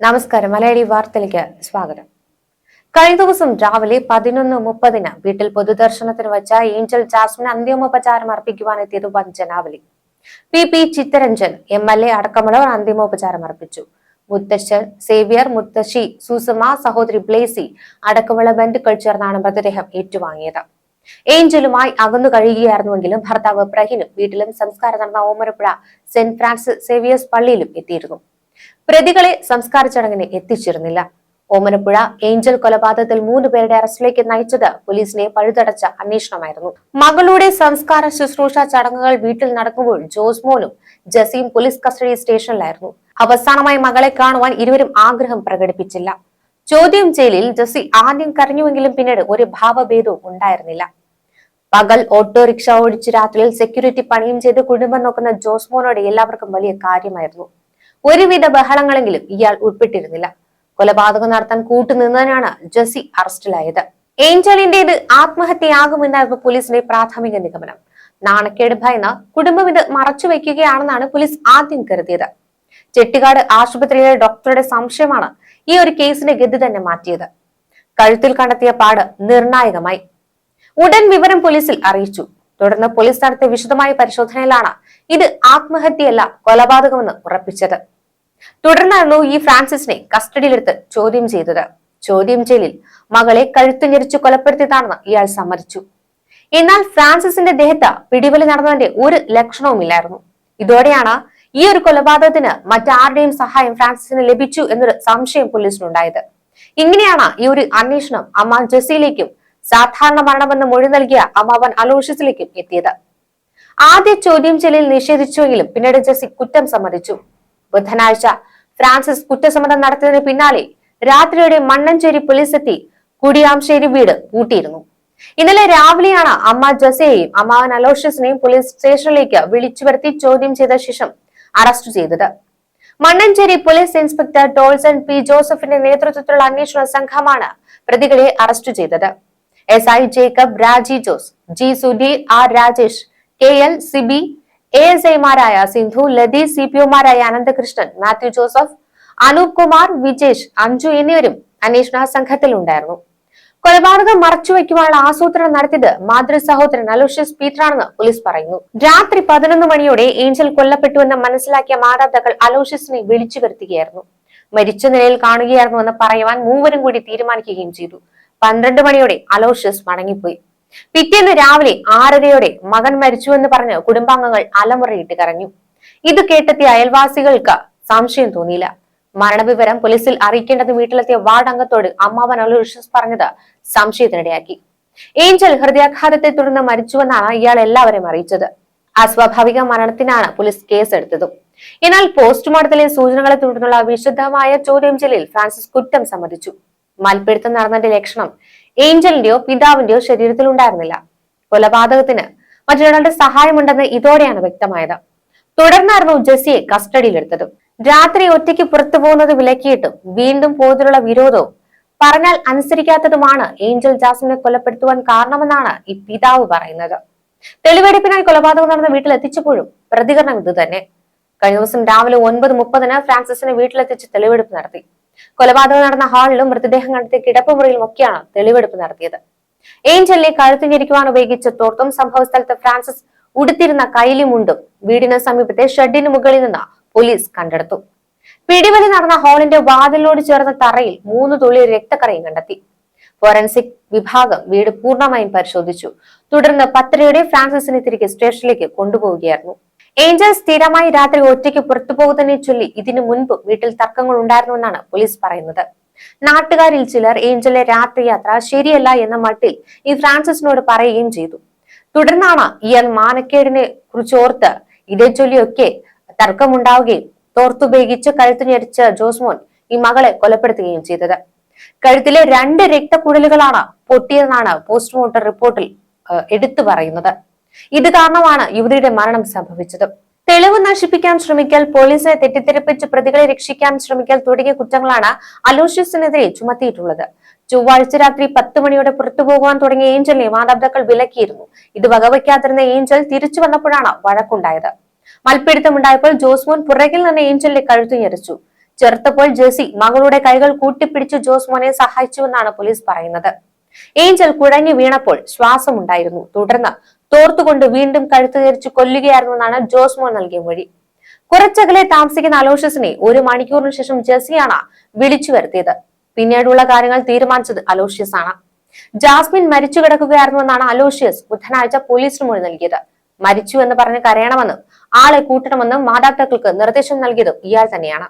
നമസ്കാരം. മലയാളി വാർത്തയിലേക്ക് സ്വാഗതം. കഴിഞ്ഞ ദിവസം രാവിലെ പതിനൊന്ന് മുപ്പതിന് വീട്ടിൽ പൊതുദർശനത്തിന് വെച്ച ഏഞ്ചൽ ജാസ്മിന് അന്തിമോപചാരം അർപ്പിക്കുവാനെത്തിയത് വൻ ജനാവലി P P Chitharanjan M L A അടക്കമുള്ളവർ അന്തിമോപചാരം അർപ്പിച്ചു. മുത്തശ്ശൻ സേവ്യർ മുത്തശ്ശി സുസമ സഹോദരി ബ്ലേസി അടക്കമുള്ള ബന്ധുക്കൾ ചേർന്നാണ് മൃതദേഹം ഏറ്റുവാങ്ങിയത്. ഏഞ്ചലുമായി അകന്നു കഴിയുകയായിരുന്നുവെങ്കിലും ഭർത്താവ് പ്രഹിനും വീട്ടിലും സംസ്കാരം നടന്ന ഓമരപ്പുഴ സെന്റ് ഫ്രാൻസിസ് സേവിയേഴ്സ് പള്ളിയിലും എത്തിയിരുന്നു. പ്രതികളെ സംസ്കാര ചടങ്ങിന് എത്തിച്ചിരുന്നില്ല. ഓമനപ്പുഴ ഏഞ്ചൽ കൊലപാതകത്തിൽ മൂന്ന് പേരുടെ അറസ്റ്റിലേക്ക് നയിച്ചത് പോലീസിനെ പഴുതടച്ച അന്വേഷണമായിരുന്നു. മകളുടെ സംസ്കാര ശുശ്രൂഷ ചടങ്ങുകൾ വീട്ടിൽ നടക്കുമ്പോൾ ജോസ്മോനും ജസീം പോലീസ് കസ്റ്റഡി സ്റ്റേഷനിലായിരുന്നു. അവസാനമായി മകളെ കാണുവാൻ ഇരുവരും ആഗ്രഹം പ്രകടിപ്പിച്ചില്ല. ചോദ്യം ചെയ്യലിൽ ജസി ആദ്യം കരഞ്ഞുവെങ്കിലും പിന്നീട് ഒരു ഭാവഭേദവും ഉണ്ടായിരുന്നില്ല. പകൽ ഓട്ടോറിക്ഷ ഓടിച്ച് രാത്രിയിൽ സെക്യൂരിറ്റി പണിയും ചെയ്ത് കുടുംബം നോക്കുന്ന ജോസ്മോനോട് എല്ലാവർക്കും വലിയ കാര്യമായിരുന്നു. ഒരുവിധ ബഹളങ്ങളെങ്കിലും ഇയാൾ ഉൾപ്പെട്ടിരുന്നില്ല. കൊലപാതകം നടത്താൻ കൂട്ടുനിന്നതിനാണ് ജസി അറസ്റ്റിലായത്. ഏഞ്ചലിന്റേത് ആത്മഹത്യയാകുമെന്നായിരുന്നു പോലീസിന്റെ പ്രാഥമിക നിഗമനം. നാണക്കേട് ഭയന്ന് കുടുംബം ഇത് മറച്ചുവെക്കുകയാണെന്നാണ് പോലീസ് ആദ്യം കരുതിയത്. ചെട്ടിക്കാട് ആശുപത്രിയിലെ ഡോക്ടറുടെ സംശയമാണ് ഈ ഒരു കേസിന്റെ ഗതി തന്നെ മാറ്റിയത്. കഴുത്തിൽ കണ്ടെത്തിയ പാട് നിർണായകമായി. ഉടൻ വിവരം പോലീസിൽ അറിയിച്ചു. തുടർന്ന് പോലീസ് നടത്തിയ വിശദമായ പരിശോധനയിലാണ് ഇത് ആത്മഹത്യയല്ല കൊലപാതകമെന്ന് ഉറപ്പിച്ചത്. തുടർന്നായിരുന്നു ഈ ഫ്രാൻസിസിനെ കസ്റ്റഡിയിലെടുത്ത് ചോദ്യം ചെയ്തത്. ചോദ്യം ചെയ്യലിൽ മകളെ കഴുത്തു ഞെരിച്ച് കൊലപ്പെടുത്തിയതാണെന്ന് ഇയാൾ സമ്മതിച്ചു. എന്നാൽ ഫ്രാൻസിസിന്റെ ദേഹത്ത് പിടിവലി നടന്നതിന്റെ ഒരു ലക്ഷണവുമില്ലായിരുന്നു. ഇതോടെയാണ് ഈ ഒരു കൊലപാതകത്തിന് മറ്റാരുടെയും സഹായം ഫ്രാൻസിസിന് ലഭിച്ചു എന്നൊരു സംശയം പോലീസിനുണ്ടായത്. ഇങ്ങനെയാണ് ഈ ഒരു അന്വേഷണം അമ്മ ജെസിയിലേക്കും സാധാരണ മരണമെന്ന് മൊഴി നൽകിയ അമ്മാവൻ അലോഷ്യസിലേക്കും എത്തിയത്. ആദ്യ ചോദ്യം ചെയ്യലിൽ നിഷേധിച്ചുവെങ്കിലും പിന്നീട് ജസ്സി കുറ്റം സമ്മതിച്ചു. ബുധനാഴ്ച ഫ്രാൻസിസ് കുറ്റസമ്മതം നടത്തിയതിന് പിന്നാലെ രാത്രിയോടെ മണ്ണഞ്ചേരി പോലീസ് എത്തി കുടിയാംശേരി വീട് പൂട്ടിയിരുന്നു. ഇന്നലെ രാവിലെയാണ് അമ്മ ജസയെയും അമ്മാവൻ അലോഷ്യസിനെയും പോലീസ് സ്റ്റേഷനിലേക്ക് വിളിച്ചു വരുത്തി ചോദ്യം ചെയ്ത ശേഷം അറസ്റ്റ് ചെയ്തത്. Mannancherry police inspector Tolson P ജോസഫിന്റെ നേതൃത്വത്തിലുള്ള അന്വേഷണ സംഘമാണ് പ്രതികളെ അറസ്റ്റ് ചെയ്തത്. S I Jacob Raji Jose G Sudheer R Rajesh K L Sibi A S ഐമാരായ സിന്ധു ലതി സി പി ഒമാരായ അനന്തകൃഷ്ണൻ മാത്യു ജോസഫ് അനൂപ് കുമാർ വിജേഷ് അഞ്ജു എന്നിവരും അന്വേഷണ സംഘത്തിലുണ്ടായിരുന്നു. കൊലപാതകം മറച്ചുവെക്കുവാനുള്ള ആസൂത്രണം നടത്തിയത് മാതൃ സഹോദരൻ അലോഷ്യസ് പീറ്ററാണെന്ന് പോലീസ് പറയുന്നു. രാത്രി പതിനൊന്ന് മണിയോടെ ഏഞ്ചൽ കൊല്ലപ്പെട്ടുവെന്ന് മനസ്സിലാക്കിയ മാതാപിതാക്കൾ അലോഷ്യസിനെ വിളിച്ചു വരുത്തുകയായിരുന്നു. മരിച്ച നിലയിൽ കാണുകയായിരുന്നുവെന്ന് പറയുവാൻ മൂവരും കൂടി തീരുമാനിക്കുകയും ചെയ്തു. പന്ത്രണ്ട് മണിയോടെ അലോഷ്യസ് മടങ്ങിപ്പോയി. പിറ്റേന്ന് രാവിലെ ആറരയോടെ മകൻ മരിച്ചുവെന്ന് പറഞ്ഞ് കുടുംബാംഗങ്ങൾ അലമുറയിട്ട് കരഞ്ഞു. ഇത് കേട്ടെത്തിയ അയൽവാസികൾക്ക് സംശയം തോന്നിയില്ല. മരണവിവരം പോലീസിൽ അറിയിക്കേണ്ടത് വീട്ടിലെത്തിയ വാർഡ് അംഗത്തോട് അമ്മാവൻ അലോഷ്യസ് പറഞ്ഞത് സംശയത്തിനിടയാക്കി. ഏഞ്ചൽ ഹൃദയാഘാതത്തെ തുടർന്ന് മരിച്ചുവെന്നാണ് ഇയാൾ എല്ലാവരെയും അറിയിച്ചത്. അസ്വാഭാവിക മരണത്തിനാണ് പോലീസ് കേസെടുത്തതും. എന്നാൽ പോസ്റ്റ്മോർട്ടത്തിലെ സൂചനകളെ തുടർന്നുള്ള വിശദമായ ചോദ്യം ചെയ്യലിൽ ഫ്രാൻസിസ് കുറ്റം സമ്മതിച്ചു. മൽപ്പിടുത്തം നടന്നതിന്റെ ലക്ഷണം ഏഞ്ചലിന്റെയോ പിതാവിന്റെയോ ശരീരത്തിൽ ഉണ്ടായിരുന്നില്ല. കൊലപാതകത്തിന് മറ്റൊരാളുടെ സഹായമുണ്ടെന്ന് ഇതോടെയാണ് വ്യക്തമായത്. തുടർന്നായിരുന്നു ജെസ്സിയെ കസ്റ്റഡിയിലെടുത്തത്. രാത്രി ഒറ്റയ്ക്ക് പുറത്തു പോകുന്നത് വിലക്കിയിട്ടും വീണ്ടും പോകുന്നതിനുള്ള വിരോധവും പറഞ്ഞാൽ അനുസരിക്കാത്തതുമാണ് ഏഞ്ചൽ ജാസ്മിനെ കൊലപ്പെടുത്തുവാൻ കാരണമെന്നാണ് ഈ പിതാവ് പറയുന്നത്. തെളിവെടുപ്പിനായി കൊലപാതകം നടന്ന വീട്ടിൽ എത്തിച്ചപ്പോഴും പ്രതികരണം ഇത് തന്നെ കഴിഞ്ഞ ദിവസം രാവിലെ ഒൻപത് മുപ്പതിന് ഫ്രാൻസിസിനെ വീട്ടിലെത്തിച്ച് തെളിവെടുപ്പ് നടത്തി. കൊലപാതകം നടന്ന ഹാളിലും മൃതദേഹം കണ്ടെത്തിയ കിടപ്പുമുറിയിലും ഒക്കെയാണ് തെളിവെടുപ്പ് നടത്തിയത്. ഏഞ്ചലിനെ കഴുത്തു ഞെരിക്കുവാൻ ഉപയോഗിച്ച തോർത്തും സംഭവ സ്ഥലത്ത് ഫ്രാൻസിസ് ഉടുത്തിരുന്ന കൈലിമുണ്ടും വീടിന് സമീപത്തെ ഷെഡിന് മുകളിൽ നിന്ന് പോലീസ് കണ്ടെടുത്തു. പിടിവലി നടന്ന ഹാളിന്റെ വാതിലോട് ചേർന്ന തറയിൽ മൂന്ന് തുള്ളി രക്തക്കറയും കണ്ടെത്തി. ഫോറൻസിക് വിഭാഗം വീട് പൂർണമായും പരിശോധിച്ചു. തുടർന്ന് പത്തരയോടെ ഫ്രാൻസിസിനെ തിരികെ സ്റ്റേഷനിലേക്ക് കൊണ്ടുപോവുകയായിരുന്നു. ഏഞ്ചൽ സ്ഥിരമായി രാത്രി ഒറ്റയ്ക്ക് പുറത്തു പോകുന്നതിനെ ചൊല്ലി ഇതിനു മുൻപ് വീട്ടിൽ തർക്കങ്ങൾ ഉണ്ടായിരുന്നുവെന്നാണ് പോലീസ് പറയുന്നത്. നാട്ടുകാരിൽ ചിലർ ഏഞ്ചലിന്റെ രാത്രി യാത്ര ശരിയല്ല എന്ന മട്ടിൽ ഈ ഫ്രാൻസിസിനോട് പറയുകയും ചെയ്തു. തുടർന്നാണ് ഇയാൾ മാനക്കേടിനെ കുറിച്ച് ഓർത്ത് ഇതേ ചൊല്ലിയൊക്കെ തർക്കമുണ്ടാവുകയും തോർത്തുപയോഗിച്ച് കഴുത്തു ഞെരിച്ച ജോസ്മോൻ ഈ മകളെ കൊലപ്പെടുത്തുകയും ചെയ്തത്. കഴുത്തിലെ രണ്ട് രക്തക്കുഴലുകളാണ് പൊട്ടിയതെന്നാണ് പോസ്റ്റ്മോർട്ടം റിപ്പോർട്ടിൽ എടുത്തു പറയുന്നത്. ഇത് കാരണമാണ് യുവതിയുടെ മരണം സംഭവിച്ചത്. തെളിവ് നശിപ്പിക്കാൻ ശ്രമിക്കൽ പോലീസിനെ തെറ്റിദ്ധരിപ്പിച്ച് പ്രതികളെ രക്ഷിക്കാൻ ശ്രമിക്കൽ തുടങ്ങിയ കുറ്റങ്ങളാണ് അലോഷ്യസിനെതിരെ ചുമത്തിയിട്ടുള്ളത്. ചൊവ്വാഴ്ച രാത്രി പത്ത് മണിയോടെ പുറത്തു പോകുവാൻ തുടങ്ങിയ ഏഞ്ചലിനെ മാതാപിതാക്കൾ വിലക്കിയിരുന്നു. ഇത് വകവയ്ക്കാതിരുന്ന ഏഞ്ചൽ തിരിച്ചു വന്നപ്പോഴാണ് വഴക്കുണ്ടായത്. മൽപ്പിടുത്തമുണ്ടായപ്പോൾ ജോസ്മോൻ പുറകിൽ നിന്ന് ഏഞ്ചലിന്റെ കഴുത്തു ഞെരിച്ചു ചെറുത്തപ്പോൾ ജെസി മകളുടെ കൈകൾ കൂട്ടിപ്പിടിച്ച് ജോസ്മോനെ സഹായിച്ചുവെന്നാണ് പോലീസ് പറയുന്നത്. ഏഞ്ചൽ കുഴഞ്ഞു വീണപ്പോൾ ശ്വാസമുണ്ടായിരുന്നു. തുടർന്ന് തോർത്തുകൊണ്ട് വീണ്ടും കഴുത്ത് കൊല്ലുകയായിരുന്നു എന്നാണ് ജോസ്മോൻ നൽകിയ മൊഴി. കുറച്ചകലെ താമസിക്കുന്ന അലോഷ്യസിനെ ഒരു മണിക്കൂറിന് ശേഷം ജെസിയാണ് വിളിച്ചു വരുത്തിയത്. പിന്നീടുള്ള കാര്യങ്ങൾ തീരുമാനിച്ചത് അലോഷ്യസ് ആണ് ജാസ്മിൻ മരിച്ചു കിടക്കുകയായിരുന്നുവെന്നാണ് അലോഷ്യസ് ബുധനാഴ്ച പോലീസിന് മൊഴി നൽകിയത്. മരിച്ചു എന്ന് പറഞ്ഞ് കരയണമെന്നും ആളെ കൂട്ടണമെന്നും മാതാപിതാക്കൾക്ക് നിർദ്ദേശം നൽകിയതും ഇയാൾ തന്നെയാണ്.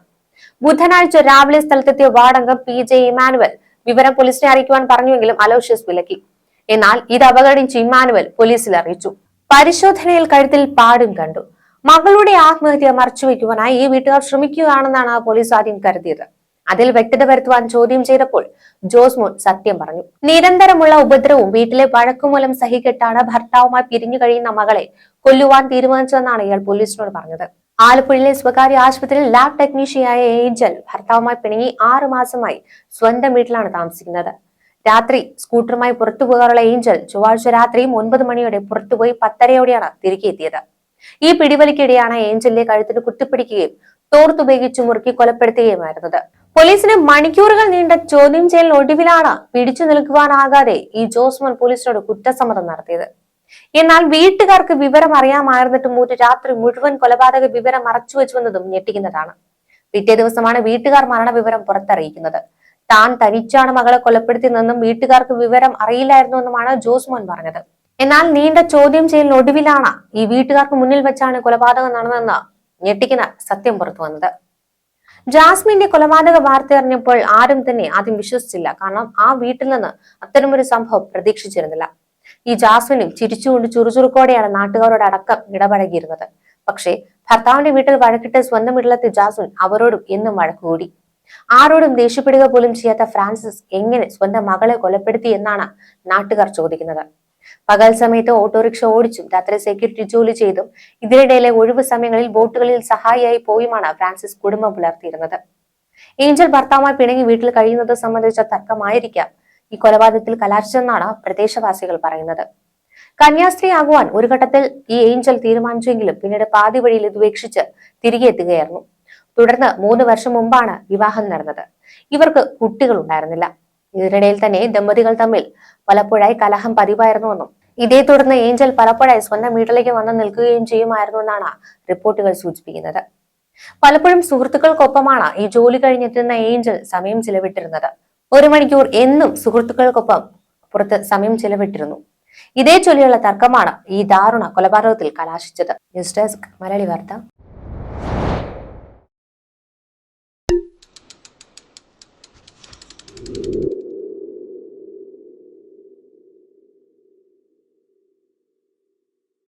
ബുധനാഴ്ച രാവിലെ സ്ഥലത്തെത്തിയ വാർഡംഗം പി ജെ ഇമാനുവൽ വിവരം പോലീസിനെ അറിയിക്കുവാൻ പറഞ്ഞുവെങ്കിലും അലോഷ്യസ് വിലക്കി. എന്നാൽ ഇത് അപകടിച്ച് ഇമ്മാനുവൽ പോലീസിൽ അറിയിച്ചു. പരിശോധനയിൽ കഴുത്തിൽ പാടും കണ്ടു. മകളുടെ ആത്മഹത്യ മറച്ചുവെക്കുവാനായി ഈ വീട്ടുകാർ ശ്രമിക്കുകയാണെന്നാണ് പോലീസ് ആദ്യം കരുതിയത്. അതിൽ വ്യക്തത വരുത്തുവാൻ ചോദ്യം ചെയ്തപ്പോൾ ജോസ്മോൻ സത്യം പറഞ്ഞു. നിരന്തരമുള്ള ഉപദ്രവവും വീട്ടിലെ വഴക്കുമൂലം സഹികെട്ടാണ് ഭർത്താവുമായി പിരിഞ്ഞു കഴിയുന്ന മകളെ കൊല്ലുവാൻ തീരുമാനിച്ചതെന്നാണ് ഇയാൾ പോലീസിനോട് പറഞ്ഞത്. ആലപ്പുഴയിലെ സ്വകാര്യ ആശുപത്രിയിൽ ലാബ് ടെക്നീഷ്യനായ ഏഞ്ചൽ ഭർത്താവുമായി പിണങ്ങി ആറു മാസമായി സ്വന്തം വീട്ടിലാണ് താമസിക്കുന്നത്. രാത്രി സ്കൂട്ടറുമായി പുറത്തു പോകാറുള്ള ഏഞ്ചൽ ചൊവ്വാഴ്ച രാത്രിയും ഒൻപത് മണിയോടെ പുറത്തുപോയി പത്തരയോടെയാണ് തിരികെ എത്തിയത്. ഈ പിടിവലിക്കിടെയാണ് ഏഞ്ചലിന്റെ കഴുത്തിന് കുത്തിപ്പിടിക്കുകയും തോർത്തുപയോഗിച്ച് മുറുക്കി കൊലപ്പെടുത്തുകയുമായിരുന്നത്. പോലീസിന് മണിക്കൂറുകൾ നീണ്ട ചോദ്യം ചെയ്യൽ ഒടുവിലാണ് പിടിച്ചു നിൽക്കുവാനാകാതെ ഈ ജോസ്മൻ പോലീസിനോട് കുറ്റസമ്മതം നടത്തിയത്. എന്നാൽ വീട്ടുകാർക്ക് വിവരം അറിയാമായിരുന്നിട്ടും ഒരു രാത്രി മുഴുവൻ കൊലപാതക വിവരം മറച്ചുവെച്ചുവെന്നതും ഞെട്ടിക്കുന്നതാണ്. പിറ്റേ ദിവസമാണ് വീട്ടുകാർ മരണവിവരം പുറത്തറിയിക്കുന്നത്. താൻ തനിച്ചാണ് മകളെ കൊലപ്പെടുത്തിയതെന്നും വീട്ടുകാർക്ക് വിവരം അറിയില്ലായിരുന്നുവെന്നുമാണ് ജോസ്മോൻ പറഞ്ഞത്. എന്നാൽ നീണ്ട ചോദ്യം ചെയ്യലിനൊടുവിലാണ് ഈ വീട്ടുകാർക്ക് മുന്നിൽ വെച്ചാണ് കൊലപാതകം നടന്നതെന്ന് ഞെട്ടിക്കുന്ന സത്യം പുറത്തു വന്നത്. ജാസ്മിന്റെ കൊലപാതക വാർത്ത അറിഞ്ഞപ്പോൾ ആരും തന്നെ ആദ്യം വിശ്വസിച്ചില്ല. കാരണം ആ വീട്ടിൽ നിന്ന് അത്തരമൊരു സംഭവം പ്രതീക്ഷിച്ചിരുന്നില്ല. ഈ ജാസ്മിനും ചിരിച്ചുകൊണ്ട് ചുറുചുറുക്കോടെയാണ് നാട്ടുകാരോട് അടക്കം ഇടപഴകിയിരുന്നത്. പക്ഷേ ഭർത്താവിന്റെ വീട്ടിൽ വഴക്കിട്ട് സ്വന്തം വീട്ടിലെത്തിയ ജാസ്മിൻ അവരോടും എന്നും വഴക്കുകൂടി ആരോടും ദേഷ്യപ്പെടുക പോലും ചെയ്യാത്ത ഫ്രാൻസിസ് എങ്ങനെ സ്വന്തം മകളെ കൊലപ്പെടുത്തി എന്നാണ് നാട്ടുകാർ ചോദിക്കുന്നത്. പകൽ സമയത്ത് ഓട്ടോറിക്ഷ ഓടിച്ചും രാത്രി സെക്യൂരിറ്റി ജോലി ചെയ്തും ഇതിനിടയിലെ ഒഴിവ് സമയങ്ങളിൽ ബോട്ടുകളിൽ സഹായിയായി പോയുമാണ് ഫ്രാൻസിസ് കുടുംബം പുലർത്തിയിരുന്നത്. ഏഞ്ചൽ ഭർത്താവുമായി പിണങ്ങി വീട്ടിൽ കഴിയുന്നത് സംബന്ധിച്ച തർക്കമായിരിക്കാം ഈ കൊലപാതകത്തിൽ കലാശിച്ചെന്നാണ് പ്രദേശവാസികൾ പറയുന്നത്. കന്യാസ്ത്രീ ആകുവാൻ ഒരു ഘട്ടത്തിൽ ഈ ഏഞ്ചൽ തീരുമാനിച്ചെങ്കിലും പിന്നീട് പാതി വഴിയിൽ ഇത് ഉപേക്ഷിച്ച് തിരികെ എത്തുകയായിരുന്നു. തുടർന്ന് മൂന്ന് വർഷം മുമ്പാണ് വിവാഹം നടന്നത്. ഇവർക്ക് കുട്ടികൾ ഉണ്ടായിരുന്നില്ല ഇതിനിടയിൽ തന്നെ ദമ്പതികൾ തമ്മിൽ പലപ്പോഴായി കലഹം പതിവായിരുന്നുവെന്നും ഇതേ തുടർന്ന് ഏഞ്ചൽ പലപ്പോഴായി സ്വന്തം വീട്ടിലേക്ക് വന്ന് നിൽക്കുകയും ചെയ്യുമായിരുന്നുവെന്നാണ് റിപ്പോർട്ടുകൾ സൂചിപ്പിക്കുന്നത്. പലപ്പോഴും സുഹൃത്തുക്കൾക്കൊപ്പമാണ് ഈ ജോലി കഴിഞ്ഞെത്തുന്ന ഏഞ്ചൽ സമയം ചിലവിട്ടിരുന്നത്. ഒരു മണിക്കൂർ എന്നും സുഹൃത്തുക്കൾക്കൊപ്പം പുറത്ത് സമയം ചിലവിട്ടിരുന്നു. ഇതേ ചൊല്ലിയുള്ള തർക്കമാണ് ഈ ദാരുണ കൊലപാതകത്തിൽ കലാശിച്ചത്. ന്യൂസ് ഡെസ്ക് മലയാളി വാർത്ത.